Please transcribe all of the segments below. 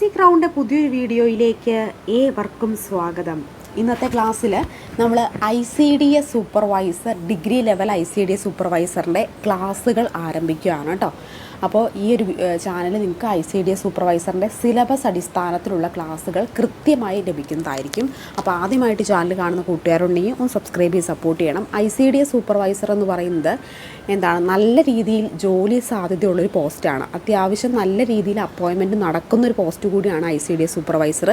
C ക്രൗണിന്റെ പുതിയൊരു വീഡിയോയിലേക്ക് ഏവർക്കും സ്വാഗതം. ഇന്നത്തെ ക്ലാസ്സിൽ നമ്മൾ I C D S supervisor degree level I C D S സൂപ്പർവൈസറിന്റെ ക്ലാസ്സുകൾ ആരംഭിക്കുകയാണ് കേട്ടോ. അപ്പോൾ ഈ ഒരു ചാനൽ നിങ്ങൾക്ക് ഐ സി ഡി എസ് സൂപ്പർവൈസറിന്റെ സിലബസ് അടിസ്ഥാനത്തിലുള്ള ക്ലാസ്സുകൾ കൃത്യമായി ലഭിക്കുന്നതായിരിക്കും. അപ്പോൾ ആദ്യമായിട്ട് ചാനൽ കാണുന്ന കൂട്ടുകാരുണ്ടെങ്കിൽ ഒന്ന് സബ്സ്ക്രൈബ് ചെയ്ത് സപ്പോർട്ട് ചെയ്യണം. I C D S supervisor എന്ന് പറയുന്നത് എന്താണ്? നല്ല രീതിയിൽ ജോലി സാധ്യതയുള്ളൊരു പോസ്റ്റാണ് അത്യാവശ്യം നല്ല രീതിയിൽ അപ്പോയിൻമെന്റ് നടക്കുന്ന ഒരു പോസ്റ്റ് കൂടിയാണ് I C D S supervisor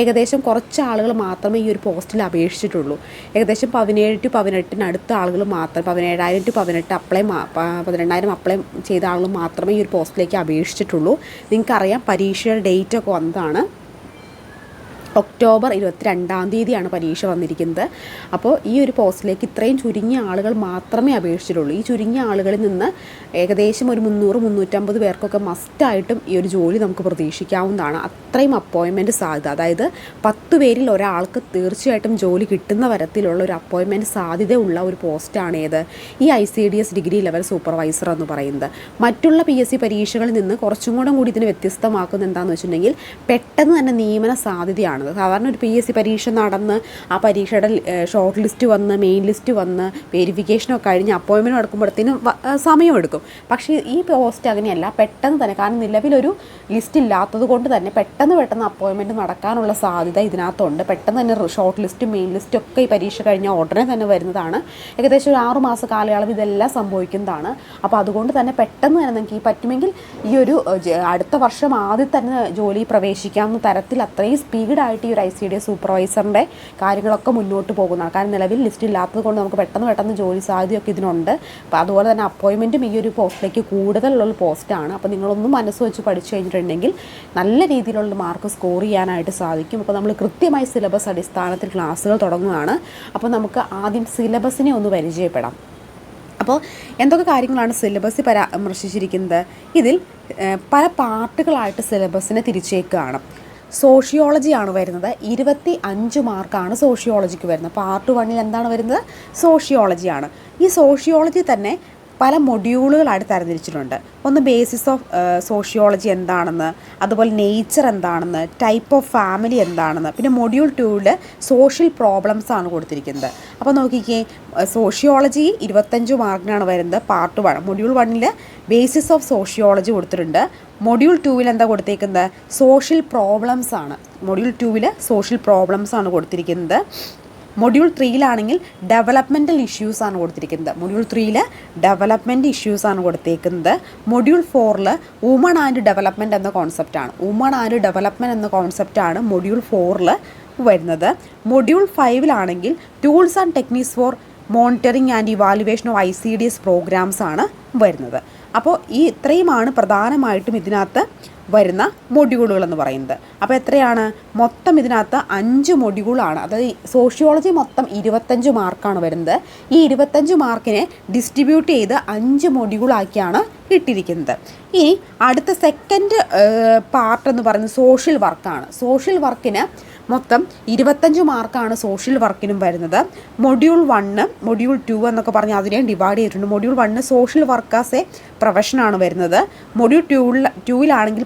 ഏകദേശം കുറച്ച് ആളുകൾ മാത്രമേ ഈ ഒരു പോസ്റ്റിൽ അപേക്ഷിച്ചിട്ടുള്ളൂ. ഏകദേശം പതിനേഴ് ടു പതിനെട്ടിനടുത്ത ആളുകൾ മാത്രം പതിനേഴായിരം ടു പതിനെട്ട് അപ്ലൈ പതിനെണ്ണായിരം അപ്ലൈ ചെയ്ത ആളുകൾ മാത്രമേ ഈ ഒരു പോസ്റ്റിലേക്ക് അപേക്ഷിച്ചിട്ടുള്ളൂ. നിങ്ങൾക്കറിയാം പരീക്ഷയുടെ ഡേറ്റ് ഒക്കെ വന്നതാണ്. ഒക്ടോബർ ഇരുപത്തിരണ്ടാം തീയതിയാണ് പരീക്ഷ വന്നിരിക്കുന്നത്. അപ്പോൾ ഈ ഒരു പോസ്റ്റിലേക്ക് ഇത്രയും ചുരുങ്ങിയ ആളുകൾ മാത്രമേ അപേക്ഷിച്ചിട്ടുള്ളൂ. ഈ ചുരുങ്ങിയ ആളുകളിൽ നിന്ന് ഏകദേശം ഒരു മുന്നൂറ് മുന്നൂറ്റമ്പത് പേർക്കൊക്കെ മസ്റ്റായിട്ടും ഈ ഒരു ജോലി നമുക്ക് പ്രതീക്ഷിക്കാവുന്നതാണ്. അത്രയും അപ്പോയിൻമെന്റ് സാധ്യത. അതായത് പത്ത് പേരിൽ ഒരാൾക്ക് തീർച്ചയായിട്ടും ജോലി കിട്ടുന്ന തരത്തിലുള്ള ഒരു അപ്പോയിൻമെന്റ് സാധ്യതയുള്ള ഒരു പോസ്റ്റാണ് ഏത്? ഈ I C D S degree level supervisor എന്ന് പറയുന്നത്. മറ്റുള്ള പി എസ് സി പരീക്ഷകളിൽ നിന്ന് കുറച്ചും കൂടെ കൂടി ഇതിന് വ്യത്യസ്തമാക്കുന്ന എന്താണെന്ന് വെച്ചിട്ടുണ്ടെങ്കിൽ പെട്ടെന്ന് തന്നെ നിയമന സാധ്യതയാണ്. സാധാരണ ഒരു പി എസ് സി പരീക്ഷ നടന്ന് ആ പരീക്ഷയുടെ ഷോർട്ട് ലിസ്റ്റ് വന്ന് മെയിൻ ലിസ്റ്റ് വന്ന് വെരിഫിക്കേഷനൊക്കെ കഴിഞ്ഞ് അപ്പോയിൻമെന്റ് നടക്കുമ്പോഴത്തേനും സമയമെടുക്കും. പക്ഷേ ഈ പോസ്റ്റ് അങ്ങനെയല്ല. പെട്ടെന്ന് തന്നെ കാരണം നിലവിലൊരു ലിസ്റ്റ് ഇല്ലാത്തത് കൊണ്ട് തന്നെ പെട്ടെന്ന് പെട്ടെന്ന് അപ്പോയിൻമെന്റ് നടക്കാനുള്ള സാധ്യത ഇതിനകത്തുണ്ട്. പെട്ടെന്ന് തന്നെ ഷോർട്ട് ലിസ്റ്റും മെയിൻ ലിസ്റ്റും ഒക്കെ ഈ പരീക്ഷ കഴിഞ്ഞാൽ ഉടനെ തന്നെ വരുന്നതാണ്. ഏകദേശം ഒരു ആറു മാസ കാലയളവ് ഇതെല്ലാം സംഭവിക്കുന്നതാണ്. അപ്പോൾ അതുകൊണ്ട് തന്നെ പെട്ടെന്ന് തന്നെ നിങ്ങൾക്ക് ഈ പറ്റുമെങ്കിൽ ഈ ഒരു അടുത്ത വർഷം ആദ്യം തന്നെ ജോലി പ്രവേശിക്കാവുന്ന തരത്തിൽ അത്രയും സ്പീഡായിട്ട് ഈ ഒരു ഐ സി ഡി സൂപ്പർവൈസറിന്റെ കാര്യങ്ങളൊക്കെ മുന്നോട്ട് പോകുന്നതാണ്. കാരണം നിലവിൽ ലിസ്റ്റ് ഇല്ലാത്തത് കൊണ്ട് നമുക്ക് പെട്ടെന്ന് പെട്ടെന്ന് ജോലി സാധ്യതയൊക്കെ ഇതിനുണ്ട്. അപ്പോൾ അതുപോലെ തന്നെ അപ്പോയിൻമെന്റും ഈ ഒരു പോസ്റ്റിലേക്ക് കൂടുതലുള്ള പോസ്റ്റാണ്. അപ്പോൾ നിങ്ങളൊന്നും മനസ്സ് വെച്ച് പഠിച്ചു കഴിഞ്ഞിട്ടുണ്ടെങ്കിൽ നല്ല രീതിയിലുള്ള മാർക്ക് സ്കോർ ചെയ്യാനായിട്ട് സാധിക്കും. അപ്പോൾ നമ്മൾ കൃത്യമായി സിലബസ് അടിസ്ഥാനത്തിൽ ക്ലാസ്സുകൾ തുടങ്ങുകയാണ്. അപ്പോൾ നമുക്ക് ആദ്യം സിലബസിനെ ഒന്ന് പരിചയപ്പെടാം. അപ്പോൾ എന്തൊക്കെ കാര്യങ്ങളാണ് സിലബസ് പരാമർശിച്ചിരിക്കുന്നത്? ഇതിൽ പല പാർട്ടുകളായിട്ട് സിലബസിനെ തിരിച്ചേക്കുകയാണ് സോഷ്യോളജിയാണ് വരുന്നത്. ഇരുപത്തി അഞ്ച് മാർക്കാണ് സോഷ്യോളജിക്ക് വരുന്നത്. പാർട്ട് വണ്ണിൽ എന്താണ് വരുന്നത്? സോഷ്യോളജിയാണ് ഈ സോഷ്യോളജി തന്നെ പല മൊഡ്യൂളുകളായിട്ട് തരംതിരിച്ചിട്ടുണ്ട്. ഒന്ന് ബേസിസ് ഓഫ് സോഷ്യോളജി എന്താണെന്ന് അതുപോലെ നേച്ചർ എന്താണെന്ന് ടൈപ്പ് ഓഫ് ഫാമിലി എന്താണെന്ന് പിന്നെ മൊഡ്യൂൾ ടൂവിൽ സോഷ്യൽ പ്രോബ്ലംസ് ആണ് കൊടുത്തിരിക്കുന്നത്. അപ്പോൾ നോക്കിക്കേ സോഷ്യോളജി ഇരുപത്തഞ്ച് മാർക്കിനാണ് വരുന്നത് പാർട്ട് വൺ മൊഡ്യൂൾ വണ്ണിൽ ബേസിസ് ഓഫ് സോഷ്യോളജി കൊടുത്തിട്ടുണ്ട്. മൊഡ്യൂൾ ടൂവിൽ എന്താ കൊടുത്തേക്കുന്നത്? സോഷ്യൽ പ്രോബ്ലംസ് ആണ്. മൊഡ്യൂൾ ടൂവിൽ സോഷ്യൽ പ്രോബ്ലംസ് ആണ് കൊടുത്തിരിക്കുന്നത്. മൊഡ്യൂൾ ത്രീയിലാണെങ്കിൽ ഡെവലപ്മെന്റൽ ഇഷ്യൂസ് ആണ് കൊടുത്തിരിക്കുന്നത്. മൊഡ്യൂൾ ത്രീയിൽ ഡെവലപ്മെന്റ് ഇഷ്യൂസ് ആണ് കൊടുത്തേക്കുന്നത്. മൊഡ്യൂൾ ഫോറിൽ വുമൺ ആൻഡ് ഡെവലപ്മെന്റ് എന്ന കോൺസെപ്റ്റാണ് വുമൺ ആൻഡ് ഡെവലപ്മെന്റ് എന്ന കോൺസെപ്റ്റാണ് മൊഡ്യൂൾ ഫോറിൽ വരുന്നത്. Module ഫൈവിലാണെങ്കിൽ tools and techniques for monitoring and evaluation of I C D S programmes ആണ് വരുന്നത്. അപ്പോൾ ഈ ഇത്രയുമാണ് പ്രധാനമായിട്ടും ഇതിനകത്ത് വരുന്ന മൊഡ്യൂളുകൾ എന്ന് പറയുന്നത്. അപ്പോൾ എത്രയാണ്? മൊത്തം ഇതിനകത്ത് അഞ്ച് മൊഡ്യൂളാണ്. അതായത് സോഷ്യോളജി മൊത്തം ഇരുപത്തഞ്ച് മാർക്കാണ് വരുന്നത്. ഈ ഇരുപത്തഞ്ച് മാർക്കിനെ ഡിസ്ട്രിബ്യൂട്ട് ചെയ്ത് അഞ്ച് മൊഡ്യൂളാക്കിയാണ് ഇട്ടിരിക്കുന്നത്. ഇനി അടുത്ത സെക്കൻഡ് പാർട്ട് എന്ന് പറയുന്നത് സോഷ്യൽ വർക്കാണ് സോഷ്യൽ വർക്കിന് മൊത്തം ഇരുപത്തഞ്ച് മാർക്കാണ് സോഷ്യൽ വർക്കിനും വരുന്നത്. മൊഡ്യൂൾ വണ്ണ് മൊഡ്യൂൾ ടു എന്നൊക്കെ പറഞ്ഞ് അതിനെ ഡിവൈഡ് ചെയ്തിട്ടുണ്ട്. Module one social workers a പ്രൊഫഷനാണ് വരുന്നത്. മൊഡ്യൂൾ ടൂവിൽ ടൂവിലാണെങ്കിൽ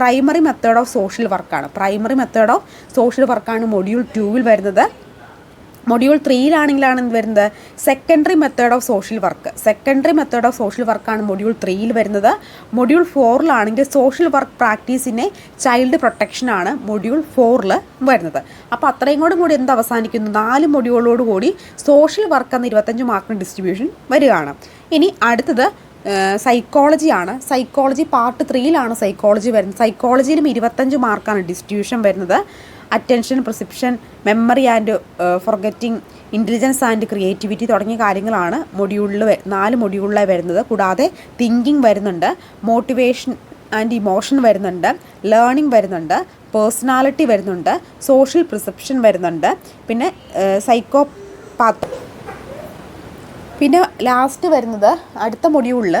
പ്രൈമറി മെത്തേഡ് ഓഫ് സോഷ്യൽ വർക്കാണ് പ്രൈമറി മെത്തേഡ് ഓഫ് സോഷ്യൽ വർക്കാണ് മൊഡ്യൂൾ ടൂവിൽ വരുന്നത്. മൊഡ്യൂൾ ത്രീയിലാണെങ്കിലാണ് എന്ത് വരുന്നത്? Secondary method of social work secondary method of social വർക്കാണ് മൊഡ്യൂൾ ത്രീയിൽ വരുന്നത്. മൊഡ്യൂൾ ഫോറിലാണെങ്കിൽ സോഷ്യൽ വർക്ക് പ്രാക്ടീസിനെ ചൈൽഡ് പ്രൊട്ടക്ഷനാണ് മൊഡ്യൂൾ ഫോറിൽ വരുന്നത്. അപ്പോൾ അത്രയും കൂടെ കൂടി എന്ത് അവസാനിക്കുന്നു? നാല് മൊഡ്യൂളോട് കൂടി സോഷ്യൽ വർക്ക് എന്ന ഇരുപത്തഞ്ച് മാർക്കിന് ഡിസ്ട്രിബ്യൂഷൻ വരികയാണ്. ഇനി അടുത്തത് സൈക്കോളജിയാണ് സൈക്കോളജി പാർട്ട് ത്രീയിലാണ് സൈക്കോളജി വരുന്നത്. സൈക്കോളജിയിലും ഇരുപത്തഞ്ച് മാർക്കാണ് ഡിസ്ട്രിബ്യൂഷൻ വരുന്നത്. Attention perception memory and forgetting intelligence and creativity തുടങ്ങിയ കാര്യങ്ങളാണ് മൊഡ്യൂളിൽ നാല് മൊഡ്യൂളിലായി വരുന്നത്. കൂടാതെ തിങ്കിങ് വരുന്നുണ്ട് മോട്ടിവേഷൻ ആൻഡ് ഇമോഷൻ വരുന്നുണ്ട് ലേണിംഗ് വരുന്നുണ്ട് പേഴ്സണാലിറ്റി വരുന്നുണ്ട് സോഷ്യൽ പ്രിസെപ്ഷൻ വരുന്നുണ്ട് പിന്നെ സൈക്കോ പാത്ത് പിന്നെ ലാസ്റ്റ് വരുന്നത് അടുത്ത മൊഡ്യൂളിൽ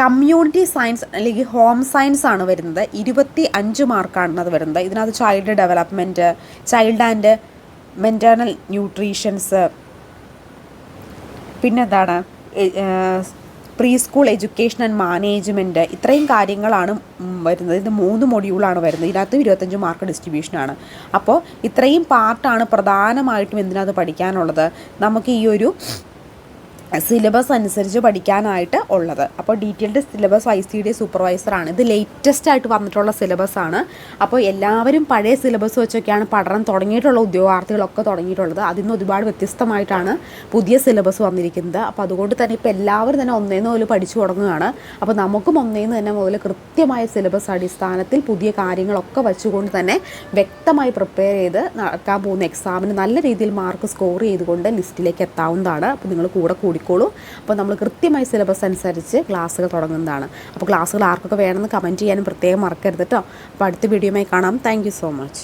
കമ്മ്യൂണിറ്റി സയൻസ് അല്ലെങ്കിൽ ഹോം സയൻസ് ആണ് വരുന്നത്. ഇരുപത്തി അഞ്ച് മാർക്കാണ് അത് വരുന്നത്. ഇതിനകത്ത് child development child and maternal nutritions പിന്നെ എന്താണ്? Pre school education and management ഇത്രയും കാര്യങ്ങളാണ് വരുന്നത്. ഇത് മൂന്ന് മൊഡ്യൂളാണ് വരുന്നത്. ഇതിനകത്ത് ഇരുപത്തഞ്ച് മാർക്ക് ഡിസ്ട്രിബ്യൂഷനാണ് അപ്പോൾ ഇത്രയും പാർട്ടാണ് പ്രധാനമായിട്ടും എന്തിനകത്ത് പഠിക്കാനുള്ളത്? നമുക്ക് ഈ ഒരു സിലബസ് അനുസരിച്ച് പഠിക്കാനായിട്ട് ഉള്ളത്. അപ്പോൾ detailed syllabus I C D സൂപ്പർവൈസറാണ് ഇത് ലേറ്റസ്റ്റ് ആയിട്ട് വന്നിട്ടുള്ള സിലബസ് ആണ്. അപ്പോൾ എല്ലാവരും പഴയ സിലബസ് വെച്ചൊക്കെയാണ് പഠനം തുടങ്ങിയിട്ടുള്ള ഉദ്യോഗാർത്ഥികളൊക്കെ തുടങ്ങിയിട്ടുള്ളത്. അതിൽ നിന്ന് ഒരുപാട് വ്യത്യസ്തമായിട്ടാണ് പുതിയ സിലബസ് വന്നിരിക്കുന്നത്. അപ്പോൾ അതുകൊണ്ട് തന്നെ ഇപ്പോൾ എല്ലാവരും തന്നെ ഒന്നേന്ന് മുതൽ പഠിച്ചു തുടങ്ങുകയാണ്. അപ്പോൾ നമുക്കും ഒന്നേന്ന് തന്നെ മുതൽ കൃത്യമായ സിലബസ് അടിസ്ഥാനത്തിൽ പുതിയ കാര്യങ്ങളൊക്കെ വെച്ചുകൊണ്ട് തന്നെ വ്യക്തമായി പ്രിപ്പയർ ചെയ്ത് നടക്കാൻ പോകുന്ന എക്സാമിന് നല്ല രീതിയിൽ മാർക്ക് സ്കോർ ചെയ്തുകൊണ്ട് ലിസ്റ്റിലേക്ക് എത്താവുന്നതാണ്. അപ്പോൾ നിങ്ങൾ കൂടെ കൂടിക്കോളൂ അപ്പോൾ നമ്മൾ കൃത്യമായി സിലബസ് അനുസരിച്ച് ക്ലാസ്സുകൾ തുടങ്ങുന്നതാണ്. അപ്പോൾ ക്ലാസ്സുകൾ ആർക്കൊക്കെ വേണമെന്ന് കമന്റ് ചെയ്യാനും പ്രത്യേകം മറക്കരുത് കേട്ടോ അപ്പോൾ അടുത്ത വീഡിയോയുമായി കാണാം. Thank so much